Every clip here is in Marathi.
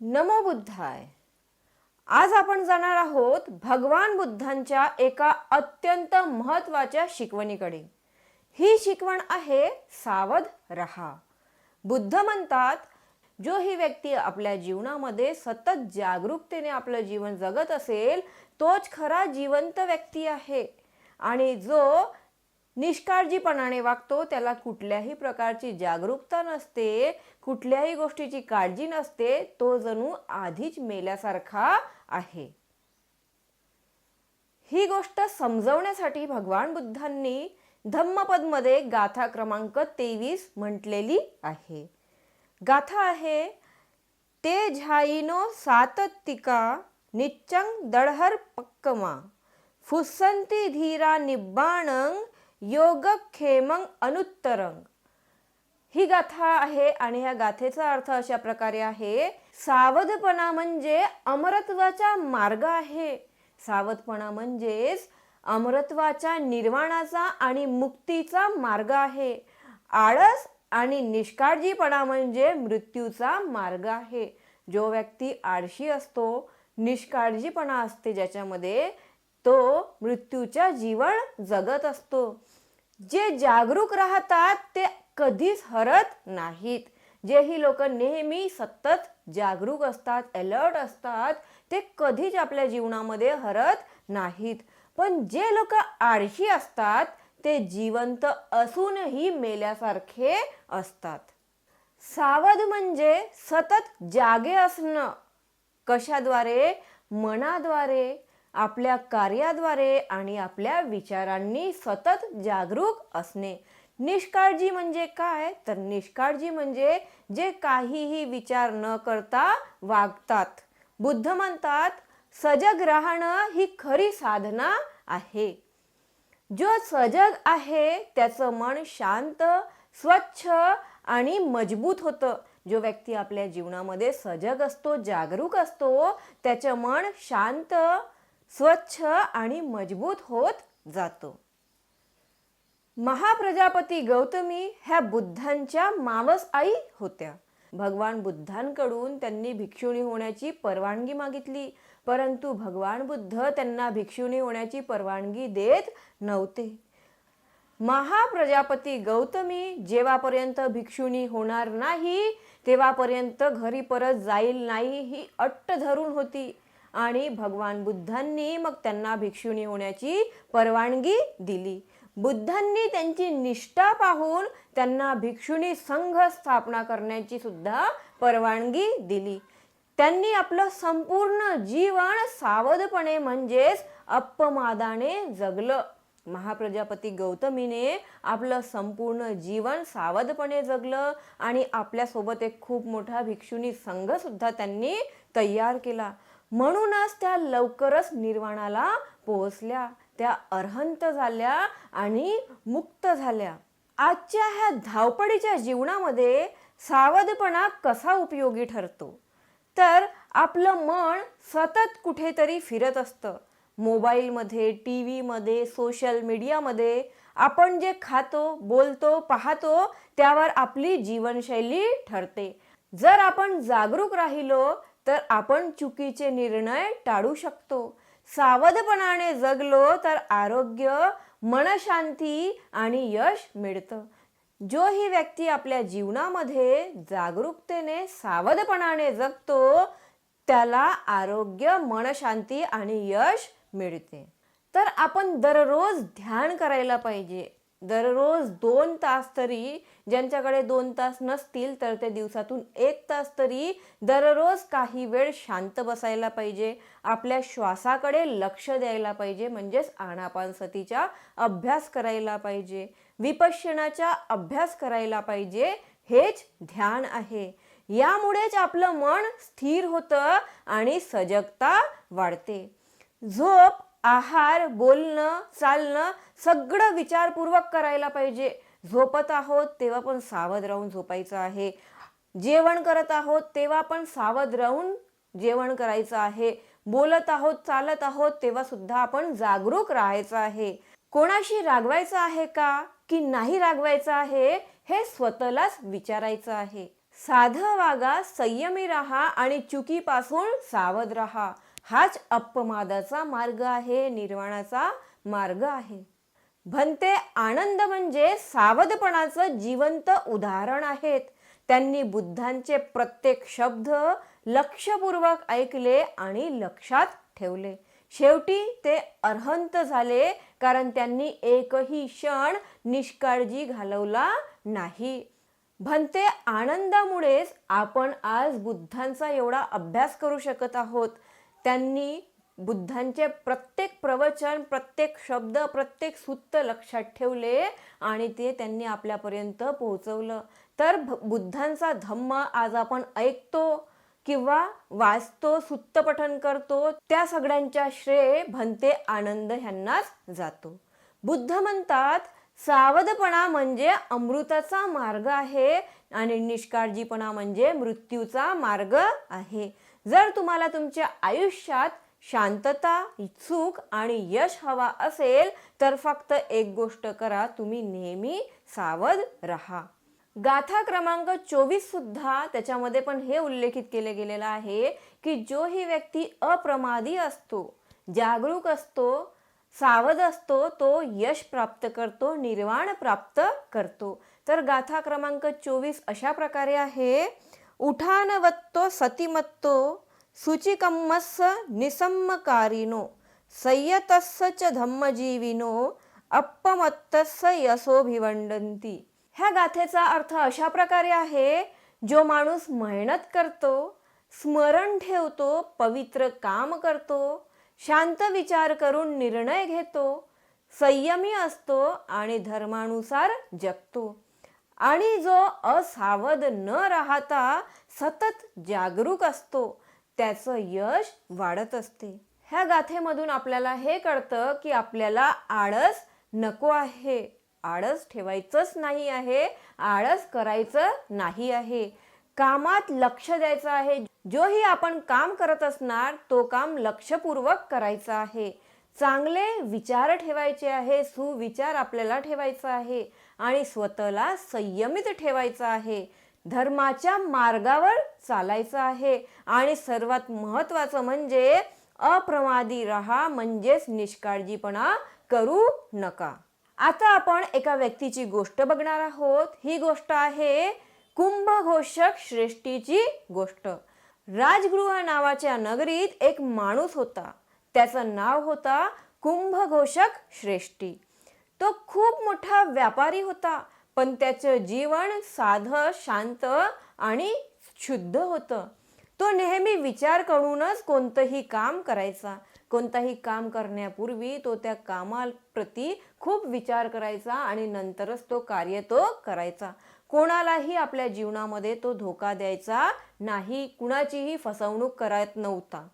नमो बुद्धाय. आज आपण जाणार आहोत भगवान बुद्धांच्या एका अत्यंत महत्त्वाच्या शिकवणीकडे. ही शिकवण आहे सावध रहा. बुद्ध म्हणतात जो ही व्यक्ती आपल्या जीवनामध्ये सतत जागरूकतेने आपलं जीवन जगत असेल तोच खरा जिवंत व्यक्ती आहे. आणि जो निष्काळजीपणाने वागतो त्याला कुठल्याही प्रकारची जागरूकता नसते कुठल्याही गोष्टीची काळजी नसते तो जणू आधीच मेल्यासारखा आहे. ही गोष्ट समजवण्यासाठी भगवान बुद्धांनी धम्मपदमध्ये गाथा क्रमांक तेवीस म्हटलेली आहे. गाथा आहे ते झाईनो सातत्तिका निच्चंग दडहर पक्कमा फुसंती धीरा निब्बाणंग योगक्षेमंग अनुत्तरंग. ही गाथा आहे आणि ह्या गाथेचा अर्थ अशा प्रकारे आहे सावधपणा म्हणजे अमरत्वाचा मार्ग आहे. सावधपणा म्हणजेच अमरत्वाच्या निर्वाणाचा आणि मुक्तीचा मार्ग आहे. आळस आणि निष्काळजीपणा म्हणजे मृत्यूचा मार्ग आहे. जो व्यक्ती आळशी असतो निष्काळजीपणा असते ज्याच्यामध्ये तो मृत्यूच्या जीवन जगत असतो. जे जागरूक राहतात ते कधीच हरत नाहीत. जे ही लोक नेहमी सतत जागरूक असतात अलर्ट असतात ते कधीच आपल्या जीवनामध्ये हरत नाहीत. पण जे लोक आळशी असतात ते जिवंत असूनही मेल्यासारखे असतात. सावध म्हणजे सतत जागे असणं. कशाद्वारे? मनाद्वारे. आपल्या कार्याद्वारे आणि आपल्या विचारांनी सतत जागरूक असणे. निष्काळजी म्हणजे काय? तर निष्काळजी म्हणजे जे काहीही विचार न करता वागतात. बुद्ध म्हणतात सजग राहणं ही खरी साधना आहे. जो सजग आहे त्याचं मन शांत स्वच्छ आणि मजबूत होतं. जो व्यक्ती आपल्या जीवनामध्ये सजग असतो जागरूक असतो त्याचं मन शांत स्वच्छ आणि मजबूत होत जातो. महाप्रजापती गौतमी ह्या बुद्धांच्या मावस आई होत्या. भगवान बुद्धांकडून त्यांनी भिक्षुणी होण्याची परवानगी मागितली. परंतु भगवान बुद्ध त्यांना भिक्षुणी होण्याची परवानगी देत नव्हते. महाप्रजापती गौतमी जेव्हापर्यंत भिक्षुणी होणार नाही तेव्हापर्यंत घरी परत जाईल नाही ही अट्ट धरून होती. आणि भगवान बुद्धांनी मग त्यांना भिक्षुणी होण्याची परवानगी दिली. बुद्धांनी त्यांची निष्ठा पाहून त्यांना भिक्षुणी संघ स्थापना करण्याची सुद्धा परवानगी दिली. त्यांनी आपलं संपूर्ण जीवन सावधपणे म्हणजेच अपमादाने जगलं. महाप्रजापती गौतमीने आपलं संपूर्ण जीवन सावधपणे जगलं आणि आपल्यासोबत एक खूप मोठा भिक्षुणी संघ सुद्धा त्यांनी तयार केला. म्हणूनच त्या लवकरच निर्वाणाला पोहोचल्या. त्या अर्हंत झाल्या आणि मुक्त झाल्या. आजच्या ह्या धावपळीच्या जीवनामध्ये सावधपणा कसा उपयोगी ठरतो? तर आपलं मन सतत कुठेतरी फिरत असतं. मोबाईलमध्ये टी व्हीमध्ये सोशल मीडियामध्ये आपण जे खातो बोलतो पाहतो त्यावर आपली जीवनशैली ठरते. जर आपण जागरूक राहिलो तर आपण चुकीचे निर्णय टाळू शकतो. सावधपणाने जगलो तर आरोग्य मनशांती आणि यश मिळतं. जो ही व्यक्ती आपल्या जीवनामध्ये जागरूकतेने सावधपणाने जगतो त्याला आरोग्य मनशांती आणि यश मिळते. तर आपण दररोज ध्यान करायला पाहिजे. दररोज दोन तास तरी ज्यांच्याकडे दोन तास नसतील तर ते दिवसातून एक तास तरी दररोज काही वेळ शांत बसायला पाहिजे. आपल्या श्वासाकडे लक्ष द्यायला पाहिजे. म्हणजेच आणापानसतीचा अभ्यास करायला पाहिजे. विपश्यनाचा अभ्यास करायला पाहिजे. हेच ध्यान आहे. यामुळेच आपलं मन स्थिर होतं आणि सजगता वाढते. झोप आहार बोलणं चालणं सगळं विचारपूर्वक करायला पाहिजे. झोपत आहोत तेव्हा पण सावध राहून झोपायचं आहे. जेवण करत आहोत तेव्हा पण सावध राहून जेवण करायचं आहे. बोलत आहोत चालत आहोत तेव्हा सुद्धा आपण जागरूक राहायचं आहे. कोणाशी रागवायचं आहे का? की नाही रागवायचं आहे? हे स्वतःलाच विचारायचं आहे. साधं वागा संयमी राहा आणि चुकीपासून सावध राहा. हाच अपमादाचा मार्ग आहे निर्वाणाचा मार्ग आहे. भंते आनंद म्हणजे सावधपणाचं जिवंत उदाहरण आहेत. त्यांनी बुद्धांचे प्रत्येक शब्द लक्षपूर्वक ऐकले आणि लक्षात ठेवले. शेवटी ते अर्हंत झाले कारण त्यांनी एकही क्षण निष्काळजी घालवला नाही. भंते आनंदामुळेच आपण आज बुद्धांचा एवढा अभ्यास करू शकत आहोत. त्यांनी बुद्धांचे प्रत्येक प्रवचन प्रत्येक शब्द प्रत्येक सूत्त लक्षात ठेवले आणि ते त्यांनी आपल्यापर्यंत पोहोचवलं. तर बुद्धांचा धम्म आज आपण ऐकतो किंवा वाचतो सुत्तपठन करतो त्या सगळ्यांच्या श्रेय भंते आनंद ह्यांनाच जातो. बुद्ध म्हणतात सावधपणा म्हणजे अमृताचा मार्ग आहे आणि निष्काळजीपणा म्हणजे मृत्यूचा मार्ग आहे. जर तुम्हाला तुमच्या आयुष्यात शांतता सुख आणि यश हवा असेल तर फक्त एक गोष्ट करा तुम्ही नेहमी सावध राहा. गाथा क्रमांक चोवीस सुद्धा त्याच्यामध्ये पण हे उल्लेखित केले गेलेलं आहे की जो ही व्यक्ती अप्रमादी असतो जागरूक असतो सावध असतो तो यश प्राप्त करतो निर्वाण प्राप्त करतो. तर गाथा क्रमांक चोवीस अशा प्रकारे आहे. उठानवत्तो सतिमत्तो शुचिकम्मस्स निसम्मकारिनो संयतस्स च धम्मजीविनो अप्पमत्तस्स यशोभिवंडंती ह्या गाथेचा अर्थ अशा प्रकारे आहे जो माणूस मेहनत करतो स्मरण ठेवतो पवित्र काम करतो शांत विचार करून निर्णय घेतो संयमी असतो आणि धर्मानुसार जगतो। आणि जो असावध न राहता सतत जागरूक असतो त्याचं यश वाढत असते. ह्या गाथेमधून आपल्याला हे कळतं की आपल्याला आळस नको आहे. आळस ठेवायचंच नाही आहे आळस करायचं नाही आहे. कामात लक्ष द्यायचं आहे. जोही आपण काम करत असणार तो काम लक्षपूर्वक करायचा आहे. चांगले विचार ठेवायचे आहे सुविचार आपल्याला ठेवायचा आहे आणि स्वतःला संयमित ठेवायचं आहे. धर्माच्या मार्गावर चालायचं आहे आणि सर्वात महत्त्वाचं म्हणजे अप्रमादी राहा म्हणजेच निष्काळजीपणा करू नका. आता आपण एका व्यक्तीची गोष्ट बघणार आहोत. ही गोष्ट आहे कुंभघोषक श्रेष्ठीची गोष्ट. राजगृह नावाच्या नगरीत एक माणूस होता. त्याचं नाव होता कुंभघोषक श्रेष्ठी. तो खूप मोठा व्यापारी होता पण त्याचं जीवन साधं शांत आणि शुद्ध होतं. तो नेहमी विचार करूनच कोणतंही काम करायचा. कोणताही काम करण्यापूर्वी तो त्या कामाप्रती खूप विचार करायचा आणि नंतरच तो कार्य तो करायचा. कोणालाही आपल्या जीवनामध्ये तो धोका द्यायचा नाही कुणाचीही फसवणूक करत नव्हता.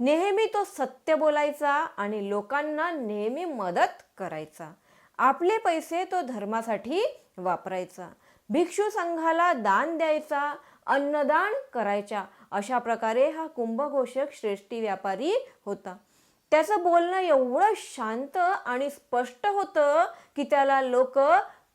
नेहमी तो सत्य बोलायचा आणि लोकांना नेहमी मदत करायचा. आपले पैसे तो धर्मासाठी वापरायचा. भिक्षू संघाला दान द्यायचा अन्नदान करायचा अशा प्रकारे हा कुंभघोषक श्रेष्ठी व्यापारी होता. त्याचं बोलणं एवढं शांत आणि स्पष्ट होतं की त्याला लोक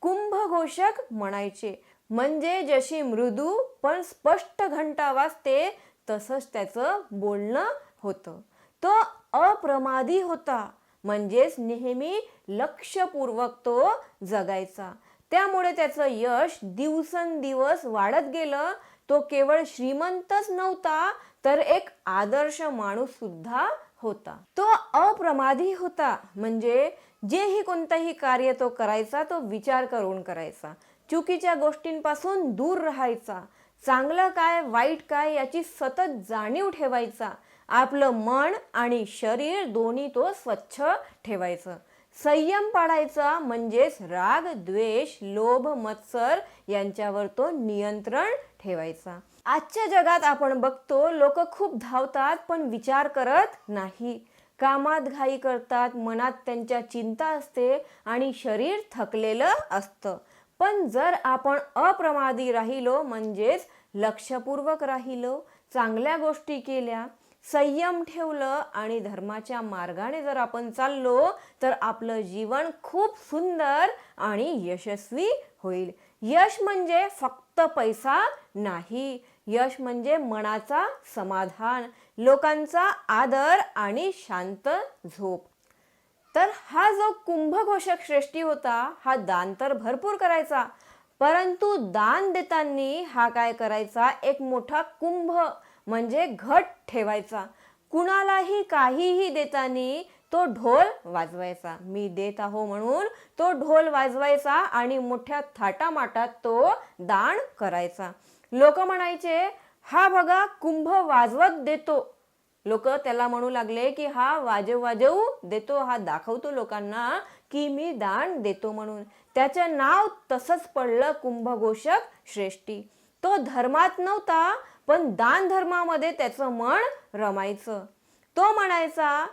कुंभघोषक म्हणायचे. म्हणजे जशी मृदू पण स्पष्ट घंटा वाजते तसंच त्याचं बोलणं होतं. तो अप्रमादी होता. म्हणजेच नेहमी लक्षपूर्वक तो जगायचा. त्यामुळे त्याचं यश दिवसेंदिवस वाढत गेलं. तो केवळ श्रीमंतच नव्हता तर एक आदर्श माणूस सुद्धा होता. तो अप्रमादी होता. म्हणजे जेही कोणतंही कार्य तो करायचा तो विचार करून करायचा. चुकीच्या गोष्टींपासून दूर राहायचा. चांगलं काय वाईट काय याची सतत जाणीव ठेवायचा. आपलं मन आणि शरीर दोन्ही तो स्वच्छ ठेवायचं. संयम पाळायचा म्हणजेच राग द्वेष लोभ मत्सर यांच्यावर तो नियंत्रण ठेवायचा. आजच्या जगात आपण बघतो लोक खूप धावतात पण विचार करत नाही. कामात घाई करतात मनात त्यांच्या चिंता असते आणि शरीर थकलेलं असतं. पण जर आपण अप्रमादी राहिलो म्हणजेच लक्षपूर्वक राहिलो चांगल्या गोष्टी केल्या संयम ठेवलं आणि धर्माच्या मार्गाने जर आपण चाललो तर आपलं जीवन खूप सुंदर आणि यशस्वी होईल. यश म्हणजे फक्त पैसा नाही. यश म्हणजे मनाचा समाधान लोकांचा आदर आणि शांत झोप. तर हा जो कुंभघोषक श्रेष्ठी होता हा दान तर भरपूर करायचा. परंतु दान देताना हा काय करायचा? एक मोठा कुंभ म्हणजे घट ठेवायचा. कुणालाही काहीही देताना तो ढोल वाजवायचा. मी देत आहो म्हणून तो ढोल वाजवायचा आणि मोठ्या थाटामाटात तो दान करायचा. लोक म्हणायचे हा बघा कुंभ वाजवत देतो. लोक त्याला म्हणू लागले की हा वाजव वाजवू देतो हा दाखवतो लोकांना की मी दान देतो म्हणून. त्याचं नाव तसंच पडलं कुंभघोषक श्रेष्ठी. तो धर्मात नव्हता पण दान धर्मामध्ये त्याचं मन रमायचं. तो म्हणायचा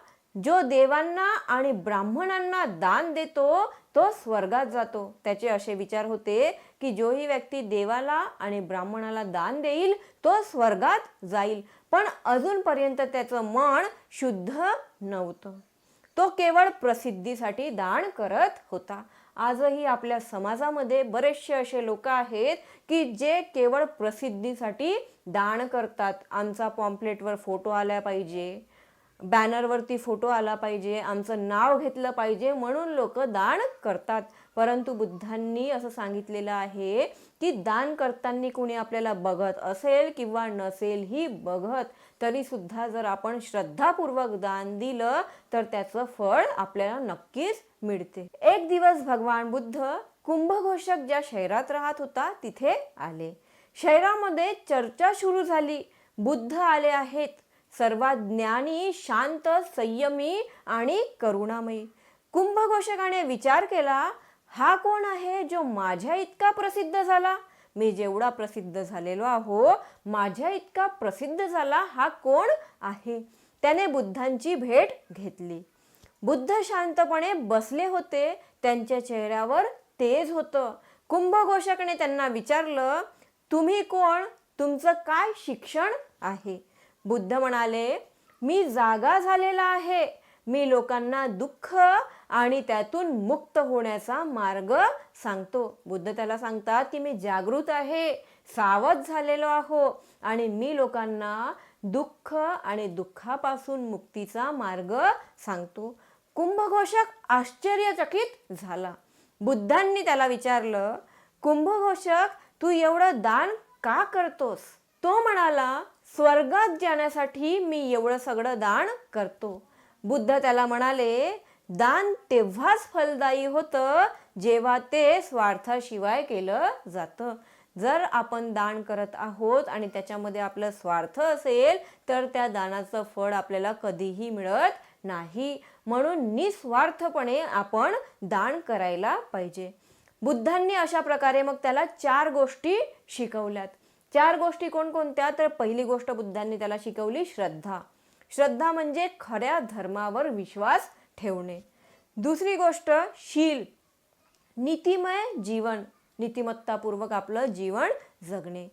जो देवांना आणि ब्राह्मणांना दान देतो तो स्वर्गात जातो. त्याचे असे विचार होते की जो ही व्यक्ती देवाला आणि ब्राह्मणाला दान देईल तो स्वर्गात जाईल. पण अजूनपर्यंत त्याचं मन शुद्ध नव्हतं. तो केवळ प्रसिद्धीसाठी दान करत होता. आजही आपल्या समाजामध्ये बरेचसे असे लोक आहेत की जे केवळ प्रसिद्धीसाठी दान करतात. आमचा पॉम्पलेटवर फोटो आला पाहिजे बॅनरवरती फोटो आला पाहिजे आमचं नाव घेतलं पाहिजे म्हणून लोक दान करतात. परंतु बुद्धांनी असं सांगितलेलं आहे की दान करताना कुणी आपल्याला बघत असेल किंवा नसेल ही बघत तरी सुद्धा जर आपण श्रद्धापूर्वक दान दिलं तर त्याचं फळ आपल्याला नक्कीच मिळते. एक दिवस भगवान बुद्ध कुंभघोषक ज्या शहरात राहत होता तिथे आले. शहरामध्ये चर्चा सुरू झाली. बुद्ध आले आहेत. सर्वात ज्ञानी शांत संयमी आणि करुणामयी. कुंभघोषकाने विचार केला हा कोण आहे जो माझ्या इतका प्रसिद्ध झाला? मी जेवढा प्रसिद्ध झालेलो आहो माझ्या इतका प्रसिद्ध झाला हा कोण आहे? त्याने बुद्धांची भेट घेतली. बुद्ध शांतपणे बसले होते. त्यांच्या चेहऱ्यावर तेज होतं. कुंभघोषकने त्यांना विचारलं तुम्ही कोण? तुमचं काय शिक्षण आहे? बुद्ध म्हणाले मी जागा झालेला आहे. मी लोकांना दुःख आणि त्यातून मुक्त होण्याचा मार्ग सांगतो. बुद्ध त्याला सांगतात की मी जागृत आहे सावध झालेलो आहो आणि मी लोकांना दुःख आणि दुःखापासून मुक्तीचा मार्ग सांगतो. कुंभघोषक आश्चर्यचकित झाला. बुद्धांनी त्याला विचारलं कुंभघोषक तू एवढं दान का करतोस? तो म्हणाला स्वर्गात जाण्यासाठी मी एवढं सगळं दान करतो. बुद्ध त्याला म्हणाले दान तेव्हाच फलदायी होतं जेव्हा ते स्वार्थाशिवाय केलं जातं. जर आपण दान करत आहोत आणि त्याच्यामध्ये आपलं स्वार्थ असेल तर त्या दानाचं फळ आपल्याला कधीही मिळत नाही. म्हणून निस्वार्थपणे आपण दान करायला पाहिजे. बुद्धांनी अशा प्रकारे मग त्याला चार गोष्टी शिकवल्यात. चार गोष्टी कोणकोणत्या? तर पहिली गोष्ट बुद्धांनी त्याला शिकवली श्रद्धा. श्रद्धा म्हणजे खऱ्या धर्मावर विश्वास ठेवणे. दुसरी गोष्ट शील. नीतिमय जीवन. नीतिमत्तापूर्वक आपलं जीवन जगणे.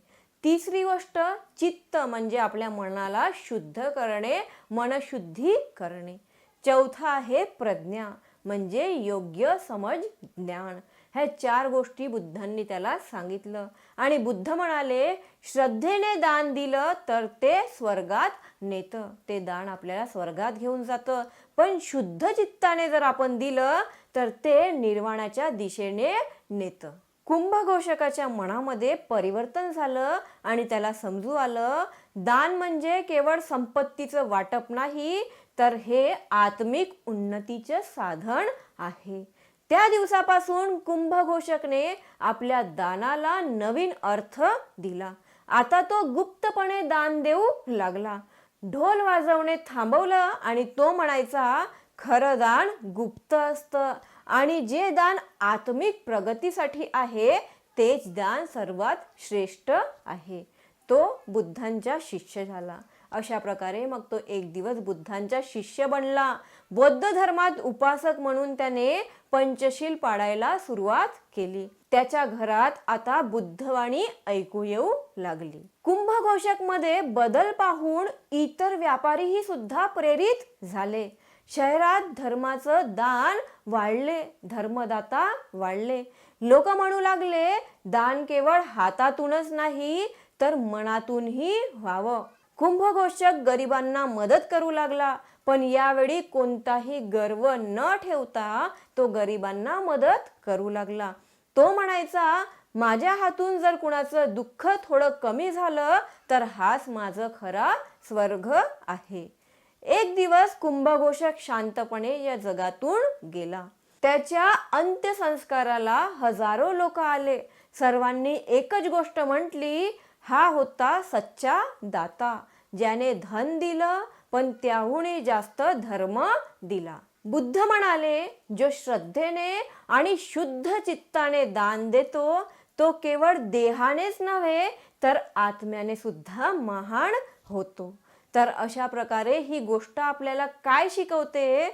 तिसरी गोष्ट चित्त म्हणजे आपल्या मनाला शुद्ध करणे मनशुद्धी करणे. चौथा आहे प्रज्ञा म्हणजे योग्य समज ज्ञान. ह्या चार गोष्टी बुद्धांनी त्याला सांगितलं. आणि बुद्ध म्हणाले श्रद्धेने दान दिलं तर ते स्वर्गात नेतं. ते दान आपल्याला स्वर्गात घेऊन जातं. पण शुद्ध चित्ताने जर आपण दिलं तर ते निर्वाणाच्या दिशेने नेतं. कुंभघोषकाच्या मनामध्ये परिवर्तन झालं आणि त्याला समजू आलं दान म्हणजे केवळ संपत्तीचं वाटप नाही तर हे आत्मिक उन्नतीचं साधन आहे. त्या दिवसापासून कुंभघोषकने आपल्या दानाला नवीन अर्थ दिला. आता तो गुप्तपणे दान देऊ लागला. ढोल वाजवणे थांबवलं आणि तो म्हणायचा खरं दान गुप्त असतं आणि जे दान आत्मिक प्रगतीसाठी आहे तेच दान सर्वात श्रेष्ठ आहे. तो बुद्धांचा शिष्य झाला. अशा प्रकारे मग तो एक दिवस बुद्धांचा शिष्य बनला. बौद्ध धर्मात उपासक म्हणून त्याने पंचशील पाडायला सुरुवात केली. त्याच्या घरात आता बुद्धवाणी ऐकू येऊ लागली. कुंभघोषकमध्ये बदल पाहून इतर व्यापारीही सुद्धा प्रेरित झाले. शहरात धर्माचं दान वाढले. धर्मदाता वाढले. लोक म्हणू लागले दान केवळ हातातूनच नाही तर मनातूनही व्हावं. कुंभघोषक गरिबांना मदत करू लागला. पण यावेळी कोणताही गर्व न ठेवता तो गरिबांना मदत करू लागला. तो म्हणायचा माझ्या हातून जर कुणाचं दुःख थोडं कमी झालं तर हाच माझं खरा स्वर्ग आहे. एक दिवस कुंभघोषक शांतपणे या जगातून गेला. त्याच्या अंत्यसंस्काराला हजारो लोक आले. सर्वांनी एकच गोष्ट म्हटली हा होता सच्चा दाता ज्याने धन दिलं पण त्याहूनही जास्त धर्म दिला. बुद्ध म्हणाले जो श्रद्धेने आणि शुद्ध चित्ताने दान देतो तो केवळ देहानेच नव्हे तर आत्म्याने सुद्धा महान होतो. तर अशा प्रकारे ही गोष्ट आपल्याला काय शिकवते?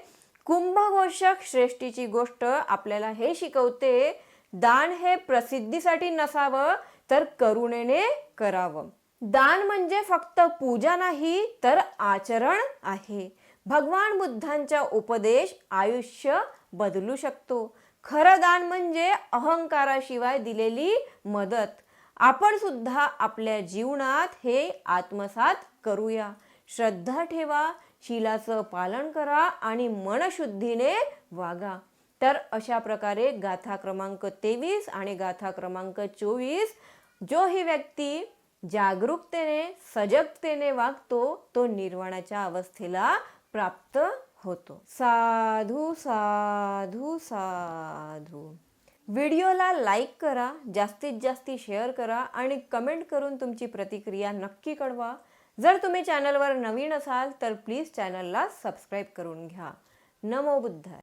कुंभघोषक श्रेष्ठीची गोष्ट आपल्याला हे शिकवते दान हे प्रसिद्धीसाठी नसावं तर करुणेने करावं. दान म्हणजे फक्त पूजा नाही तर आचरण आहे. भगवान बुद्धांचा उपदेश आयुष्य बदलू शकतो. खरं दान म्हणजे अहंकाराशिवाय दिलेली मदत. आपण सुद्धा आपल्या जीवनात हे आत्मसात करूया. श्रद्धा ठेवा शिलाचं पालन करा आणि मनशुद्धीने वागा. तर अशा प्रकारे गाथा क्रमांक तेवीस आणि गाथा क्रमांक चोवीस जो ही व्यक्ती जागरूकतेने सजगतेने वागतो तो निर्वाणाच्या अवस्थेला प्राप्त होतो. साधू साधू साधू. व्हिडिओला लाईक करा जास्तीत जास्त शेअर करा आणि कमेंट करून तुमची प्रतिक्रिया नक्की कळवा. जर तुम्ही चॅनलवर नवीन असाल तर प्लीज चॅनलला सबस्क्राईब करून घ्या. नमो बुद्धाय.